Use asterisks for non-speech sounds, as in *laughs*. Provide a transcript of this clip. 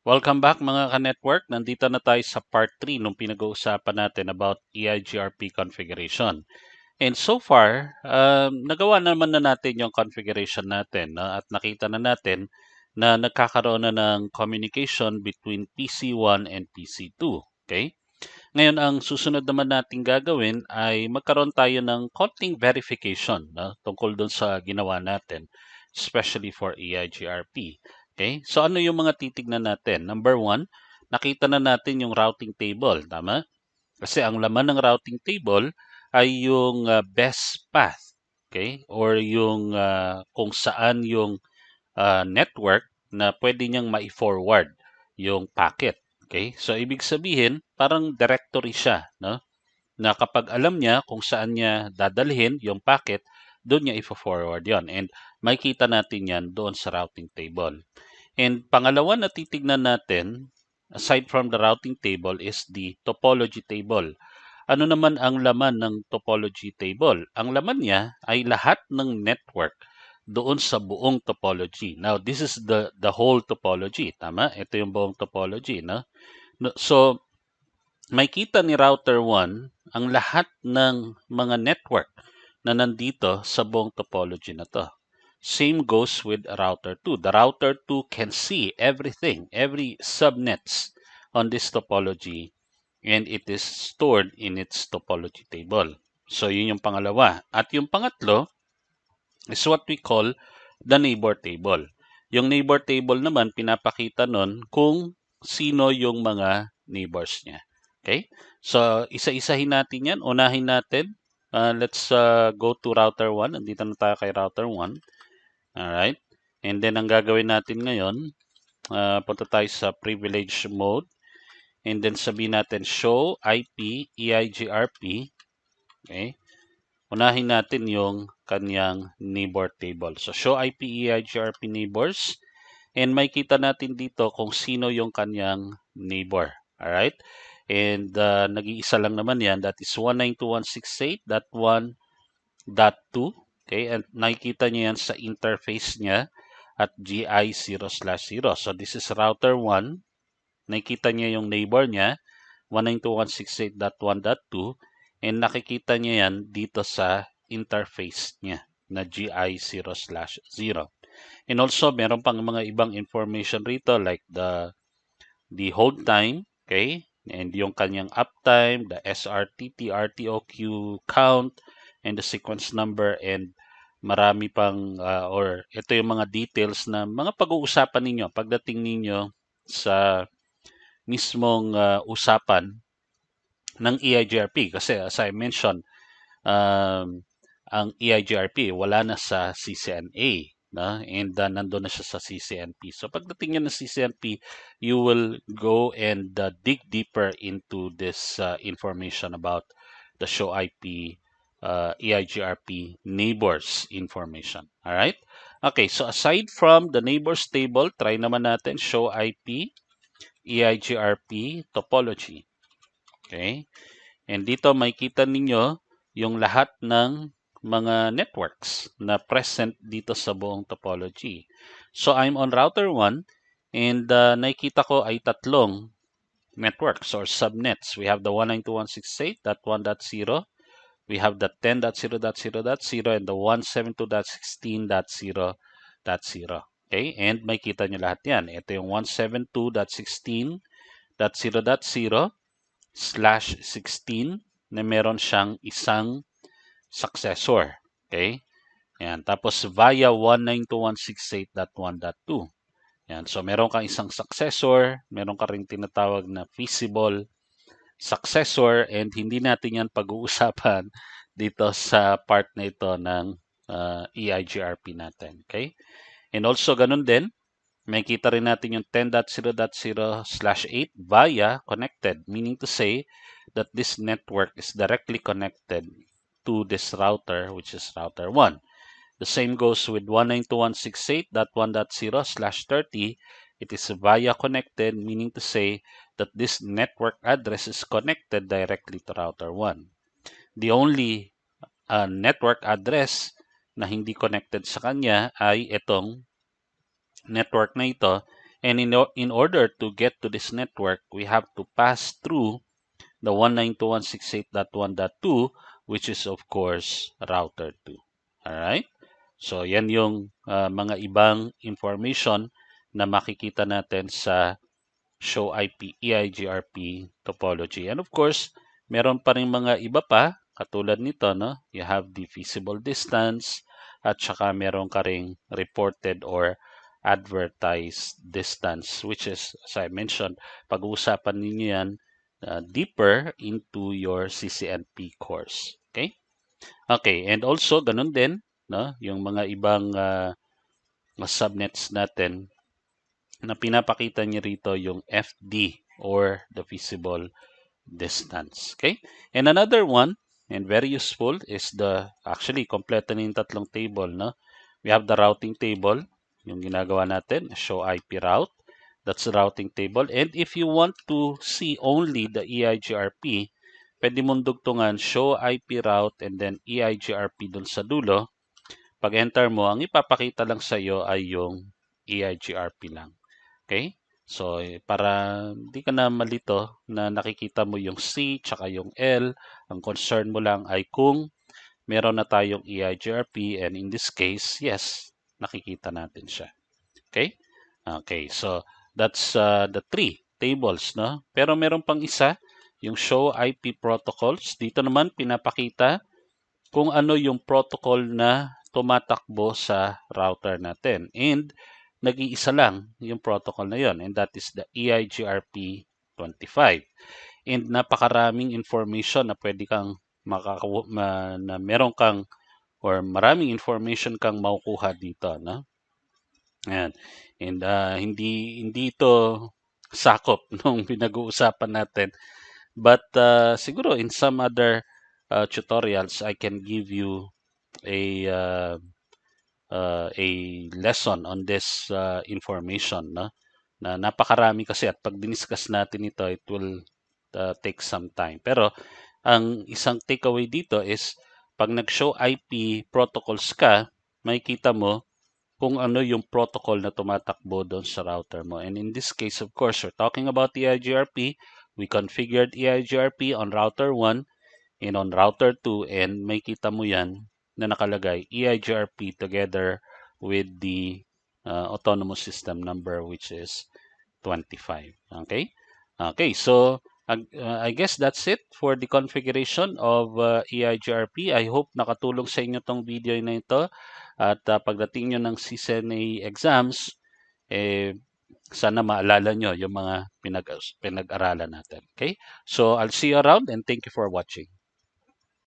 Welcome back mga ka-network. Nandito na tayo sa part 3 nung pinag-uusapan natin about EIGRP configuration. And so far, um, nagawa naman na natin yung configuration natin no? at nakita na natin na nagkakaroon na ng communication between PC1 and PC2. Okay? Ngayon, ang susunod naman natin gagawin ay magkaroon tayo ng konting verification no? tungkol doon sa ginawa natin, especially for EIGRP. Okay? So ano yung mga titignan natin? Number one, nakita na natin yung routing table. Tama? Kasi ang laman ng routing table ay yung uh, best path. Okay? Or yung uh, kung saan yung uh, network na pwede niyang ma-forward yung packet. Okay? So ibig sabihin, parang directory siya, no? Na kapag alam niya kung saan niya dadalhin yung packet, doon niya i-forward 'yon. And makikita natin 'yan doon sa routing table. And pangalawa na titignan natin, aside from the routing table, is the topology table. Ano naman ang laman ng topology table? Ang laman niya ay lahat ng network doon sa buong topology. Now, this is the the whole topology, tama? Ito yung buong topology, no? So, may kita ni router 1 ang lahat ng mga network na nandito sa buong topology na to. Same goes with router 2. The router 2 can see everything, every subnets on this topology and it is stored in its topology table. So yun yung pangalawa. At yung pangatlo is what we call the neighbor table. Yung neighbor table naman, pinapakita nun kung sino yung mga neighbors niya. Okay? So, isa-isahin natin yan. Unahin natin. Uh, let's uh, go to router 1. Andito na tayo kay router 1. Alright? And then, ang gagawin natin ngayon, uh, punta tayo sa privilege mode. And then, sabihin natin show IP EIGRP. Okay? Unahin natin yung kanyang neighbor table. So, show IP EIGRP neighbors. And may kita natin dito kung sino yung kanyang neighbor. Alright? And uh, nag-iisa lang naman yan. That is 192.168.1.2. Okay, and nakikita niyo yan sa interface niya at GI0 slash 0. So this is router 1. Nakikita niya yung neighbor niya, 192.168.1.2. And nakikita niya yan dito sa interface niya na GI0 slash 0. And also, meron pang mga ibang information rito like the the hold time, okay? And yung kanyang uptime, the SRTT, RTOQ count, and the sequence number and marami pang uh, or ito yung mga details na mga pag-uusapan ninyo pagdating ninyo sa mismong uh, usapan ng EIGRP kasi as I mentioned um, ang EIGRP wala na sa CCNA na and uh, nandoon na siya sa CCNP so pagdating niya ng CCNP you will go and uh, dig deeper into this uh, information about the show IP uh, EIGRP neighbors information. All right? Okay, so aside from the neighbors table, try naman natin show IP EIGRP topology. Okay? And dito makita ninyo yung lahat ng mga networks na present dito sa buong topology. So I'm on router 1 and uh, nakikita ko ay tatlong networks or subnets. We have the 192.168.1.0 we have the 10.0.0.0 and the 172.16.0.0. Okay, and may kita nyo lahat yan. Ito yung 172.16.0.0 slash 16 na meron siyang isang successor. Okay, yan. Tapos via 192.168.1.2. Yan. So meron kang isang successor, meron ka ring tinatawag na feasible successor and hindi natin yan pag-uusapan *laughs* dito sa part na ito ng uh, EIGRP natin. Okay? And also, ganun din, may kita rin natin yung 10.0.0 slash 8 via connected, meaning to say that this network is directly connected to this router, which is router 1. The same goes with 192.168.1.0 slash 30. It is via connected, meaning to say that this network address is connected directly to router 1. The only uh, network address na hindi connected sa kanya ay itong network na ito And in, in order to get to this network, we have to pass through the 192.168.1.2, which is of course router 2. Alright? So, yan yung uh, mga ibang information na makikita natin sa show IP EIGRP topology. And of course, meron pa rin mga iba pa katulad nito, no? You have the feasible distance at saka meron ka ring reported or advertised distance which is as I mentioned, pag-uusapan ninyo yan uh, deeper into your CCNP course. Okay? Okay, and also ganun din, no? Yung mga ibang uh, subnets natin na pinapakita niyo rito yung FD or the feasible distance. Okay? And another one and very useful is the actually kompleto na yung tatlong table, no? We have the routing table, yung ginagawa natin, show IP route. That's the routing table. And if you want to see only the EIGRP, pwede mong dugtungan show IP route and then EIGRP dun sa dulo. Pag enter mo, ang ipapakita lang sa iyo ay yung EIGRP lang. Okay? So, eh, para hindi ka na malito na nakikita mo yung C tsaka yung L, ang concern mo lang ay kung meron na tayong EIGRP and in this case, yes, nakikita natin siya. Okay? Okay, so that's uh, the three tables, no? Pero meron pang isa, yung show IP protocols. Dito naman pinapakita kung ano yung protocol na tumatakbo sa router natin. And nag-iisa lang yung protocol na yon and that is the EIGRP 25. And napakaraming information na pwede kang makakaw ma, na meron kang or maraming information kang makukuha dito, no? Ayan. And uh, hindi hindi ito sakop *laughs* nung pinag-uusapan natin. But uh, siguro in some other uh, tutorials I can give you a uh, uh, a lesson on this uh, information no? Na napakarami kasi at pag diniscuss natin ito it will uh, take some time. Pero ang isang takeaway dito is pag nag-show IP protocols ka makikita mo kung ano yung protocol na tumatakbo doon sa router mo. And in this case of course we're talking about EIGRP we configured EIGRP on router 1 and on router 2 and makita mo yan na nakalagay EIGRP together with the uh, autonomous system number which is 25. Okay? Okay, so uh, I guess that's it for the configuration of uh, EIGRP. I hope nakatulong sa inyo tong video na ito at uh, pagdating nyo ng CCNA exams, eh, sana maalala nyo yung mga pinag- pinag-aralan natin. Okay? So I'll see you around and thank you for watching.